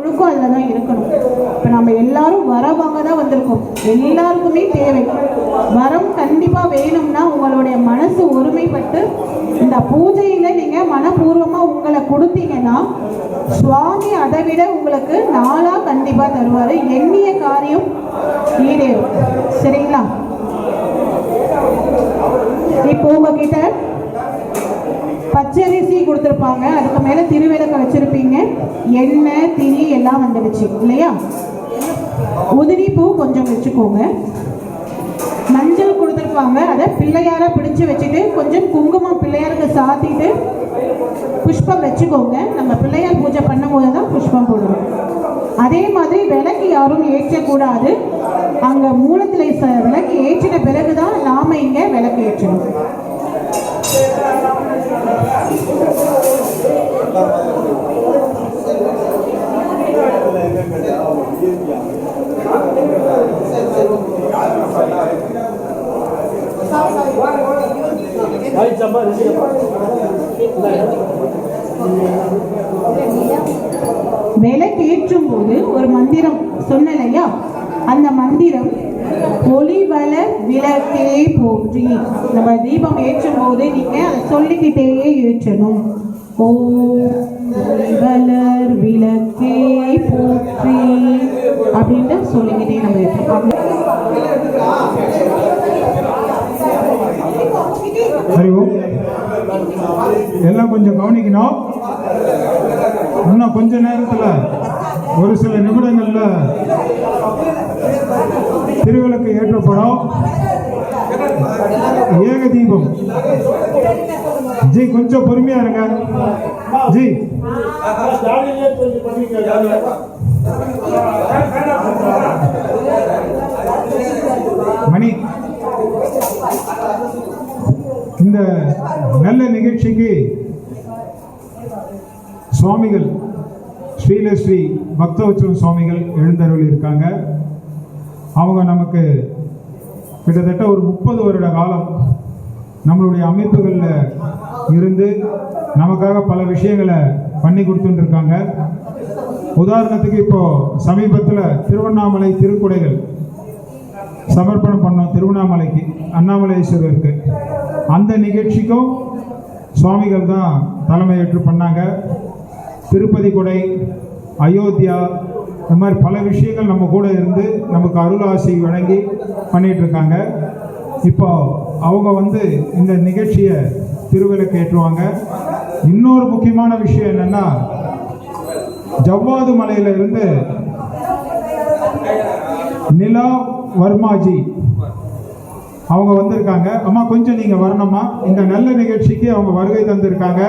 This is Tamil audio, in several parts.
முழுக்கும் அதில் தான் இருக்கணும். இப்போ நம்ம எல்லாரும் வரவாங்க தான் வந்திருக்கோம். எல்லாருக்குமே தேவை. வரம் கண்டிப்பாக வேணும்னா உங்களுடைய மனசு ஒருமைப்பட்டு இந்த பூஜையில் நீங்கள் மனப்பூர்வமாக உங்களை கொடுத்தீங்கன்னா சுவாமி அதை விட உங்களுக்கு நாளாக கண்டிப்பாக தருவார். எண்ணிய காரியம் ஈடேறும். சரிங்களா? இப்போ உங்ககிட்ட பச்சரிசி கொடுத்துருப்பாங்க. அதுக்கு மேலே திருவிளக்கு வச்சுருப்பீங்க. எண்ணெய் திரி எல்லாம் வந்துடுச்சு இல்லையா? உதிரி பூ கொஞ்சம் வச்சுக்கோங்க. மஞ்சள் கொடுத்துருப்பாங்க. அதை பிள்ளையார பிடிச்சு வச்சுட்டு கொஞ்சம் குங்குமம் பிள்ளையாருக்கு சாத்திட்டு புஷ்பம் வச்சுக்கோங்க. நம்ம பிள்ளையார் பூஜை பண்ணும்போது தான் புஷ்பம் போடுவோம். அதே மாதிரி விளக்கு யாரும் ஏற்றக்கூடாது. அங்கே மூலத்தில் விளக்கு ஏற்றின பிறகு தான் நாம இங்கே விளக்கு ஏற்றணும். விளக்கேற்றும் போது ஒரு மந்திரம் சொன்னலையா அந்த மந்திரம் ஒளிவள விளக்கே போற்றி. நம்ம தீபம் ஏற்றும் போது நீங்க அதை சொல்லிக்கிட்டே ஏற்றணும். ஒளிவளர் விளக்கே போற்றி அப்படின்ட்டு சொல்லிக்கிட்டே நம்ம ஏற்றோம் ஹரி ஓம். எல்லாம் கொஞ்சம் கவனிக்கணும். இன்னும் கொஞ்ச நேரத்தில் ஒரு சில நிமிடங்களில் திருவிளக்கு ஏற்றப்படும். ஏக தீபம். ஜி கொஞ்சம் பொறுமையா இருங்க. ஜி. மணி. இந்த நல்ல நிகழ்ச்சிக்கு சுவாமிகள் ஸ்ரீலஸ்ரீ பக்தவச்சலம் சுவாமிகள் எழுந்தருள் இருக்காங்க அவங்க நமக்கு கிட்டத்தட்ட ஒரு முப்பது வருட காலம் நம்மளுடைய அமைப்புகளில் இருந்து நமக்காக பல விஷயங்களை பண்ணி கொடுத்துட்டுருக்காங்க உதாரணத்துக்கு இப்போ சமீபத்தில் திருவண்ணாமலை திருக்குடைகள் சமர்ப்பணம் பண்ணோம் திருவண்ணாமலைக்கு அண்ணாமலேஸ்வரருக்கு. அந்த நிகழ்ச்சிக்கும் சுவாமிகள் தான் தலைமையேற்று பண்ணாங்க. திருப்பதி கொடை அயோத்தியா இந்த மாதிரி பல விஷயங்கள் நம்ம கூட இருந்து நமக்கு அருள் ஆசை வழங்கி பண்ணிகிட்ருக்காங்க இப்போ அவங்க வந்து இந்த நிகழ்ச்சியை திருவிளக்கு ஏற்றுவாங்க. இன்னொரு முக்கியமான விஷயம் என்னென்னா ஜவ்வாது மலையிலிருந்து நிலா வர்மாஜி அவங்க வந்திருக்காங்க. அம்மா கொஞ்சம் நீங்க வரணுமா இந்த நல்ல நிகழ்ச்சிக்கு அவங்க வருகை தந்திருக்காங்க.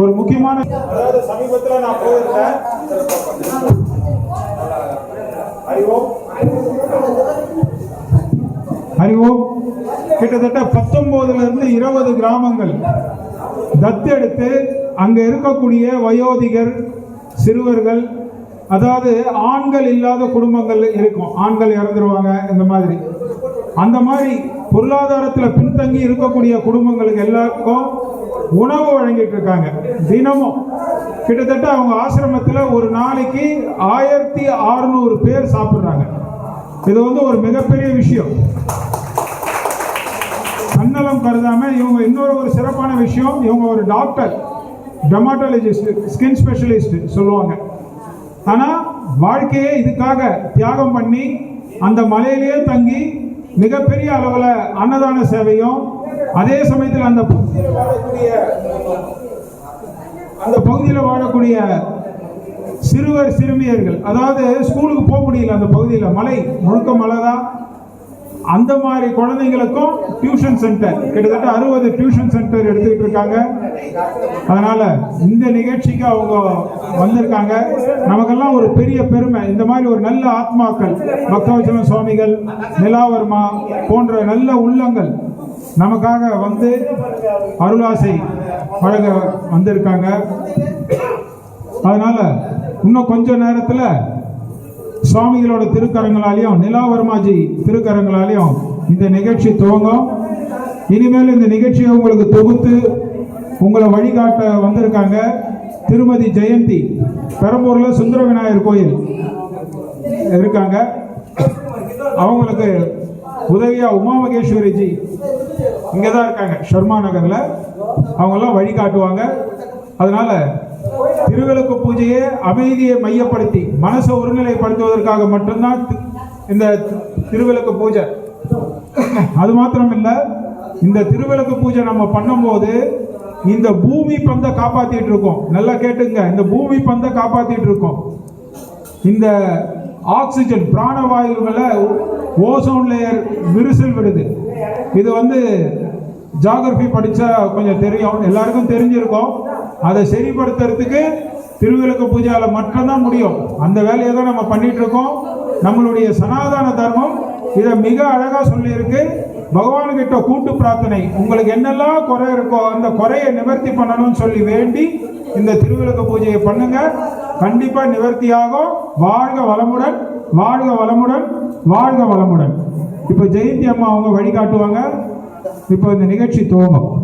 ஒரு முக்கியமான அதாவது சமீபத்தில் நான் போயிருந்தேன். அறிவோம் அறிவோம் கிட்டத்தட்ட பத்தொன்பதுல இருந்து இருபது கிராமங்கள் தத்தெடுத்து அங்க இருக்கக்கூடிய வயோதிகர் சிறுவர்கள் அதாவது ஆண்கள் இல்லாத குடும்பங்கள் இருக்கும். ஆண்கள் இறந்துருவாங்க இந்த மாதிரி. அந்த மாதிரி பொருளாதாரத்தில் பின்தங்கி இருக்கக்கூடிய குடும்பங்களுக்கு எல்லாருக்கும் உணவு வழங்கிட்டு இருக்காங்க. தினமும். கிட்டத்தட்ட அவங்க ஆசிரமத்தில் ஒரு நாளைக்கு ஆயிரத்தி அறுநூறு பேர் சாப்பிட்றாங்க. இது வந்து ஒரு மிகப்பெரிய விஷயம். தன்னலம் கருதாம இவங்க இன்னொரு ஒரு சிறப்பான விஷயம் இவங்க ஒரு டாக்டர் டெமாட்டாலஜிஸ்ட் ஸ்கின் ஸ்பெஷலிஸ்ட் சொல்லுவாங்க. ஆனால் வாழ்க்கையே இதுக்காக தியாகம் பண்ணி அந்த மலையிலேயே தங்கி மிகப்பெரிய அளவில் அன்னதான சேவையும் அதே சமயத்தில் அந்த பகுதியில் வாழக்கூடிய அந்த பகுதியில் வாழக்கூடிய சிறுவர் சிறுமியர்கள் அதாவது ஸ்கூலுக்கு போக முடியல அந்த பகுதியில். மலை முழுக்க மலை தான் அந்த மாதிரி குழந்தைங்களுக்கும் டியூஷன் சென்டர் கிட்டத்தட்ட அறுபது டியூஷன் சென்டர் எடுத்துக்கிட்டு இருக்காங்க அதனால இந்த நிகழ்ச்சிக்கு அவங்க வந்திருக்காங்க. நமக்கெல்லாம் ஒரு பெரிய பெருமை. இந்த மாதிரி ஒரு நல்ல ஆத்மாக்கள் பக்தவச்சன சுவாமிகள் நிலாவர்மா போன்ற நல்ல உள்ளங்கள் நமக்காக வந்து அருளாசை வழங்க வந்திருக்காங்க. அதனால இன்னும் கொஞ்ச நேரத்தில் சுவாமிகளோட திருக்கரங்களாலையும் நிலாவர்மாஜி திருக்கரங்களாலையும் இந்த நிகழ்ச்சி துவங்கும். இனிமேல் இந்த நிகழ்ச்சியை உங்களுக்கு தொகுத்து உங்களை வழிகாட்ட வந்திருக்காங்க திருமதி ஜெயந்தி பெரம்பூர்ல சுந்தர விநாயகர் கோயில் இருக்காங்க. அவங்களுக்கு உதவியா உமா மகேஸ்வரி ஜி தான் இருக்காங்க ஷர்மா நகர்ல. அவங்க எல்லாம் வழி காட்டுவாங்க அதனால திருவிளக்கு பூஜையை அமைதியை மையப்படுத்தி மனசை ஒருநிலைப்படுத்துவதற்காக மட்டும்தான் இந்த திருவிளக்கு பூஜை. அது மாத்திரம் இல்லை இந்த திருவிளக்கு பூஜை நம்ம பண்ணும்போது இந்த பூமி பந்தை காப்பாத்திட்டு இருக்கோம். நல்லா கேட்டுங்க இந்த பூமி பந்தை காப்பாத்திட்டு இருக்கோம். இந்த ஆக்சிஜன் பிராணவாயுகளை ஓசோன் லேயர் விரிசல் விடுது. இது வந்து ஜாகிரபி படித்தா கொஞ்சம் தெரியும். எல்லாருக்கும் தெரிஞ்சிருக்கும். அதை சரிப்படுத்துறதுக்கு திருவிளக்கு பூஜையால் மட்டும்தான் முடியும். அந்த வேலையை தான் நம்ம பண்ணிட்டு இருக்கோம். நம்மளுடைய சனாதன தர்மம் இதை மிக அழகாக சொல்லியிருக்கு. பகவான்கிட்ட கூட்டு பிரார்த்தனை. உங்களுக்கு என்னெல்லாம் குறை இருக்கோ அந்த குறையை நிவர்த்தி பண்ணணும்னு சொல்லி வேண்டி இந்த திருவிளக்கு பூஜையை பண்ணுங்க. கண்டிப்பாக நிவர்த்தியாகும். வாழ்க வளமுடன் வாழ்க வளமுடன் வாழ்க வளமுடன். இப்போ ஜெயந்தி அம்மா அவங்க வழிகாட்டுவாங்க. இப்போ இந்த நிகழ்ச்சி துவங்கும்.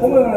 பொங்கல்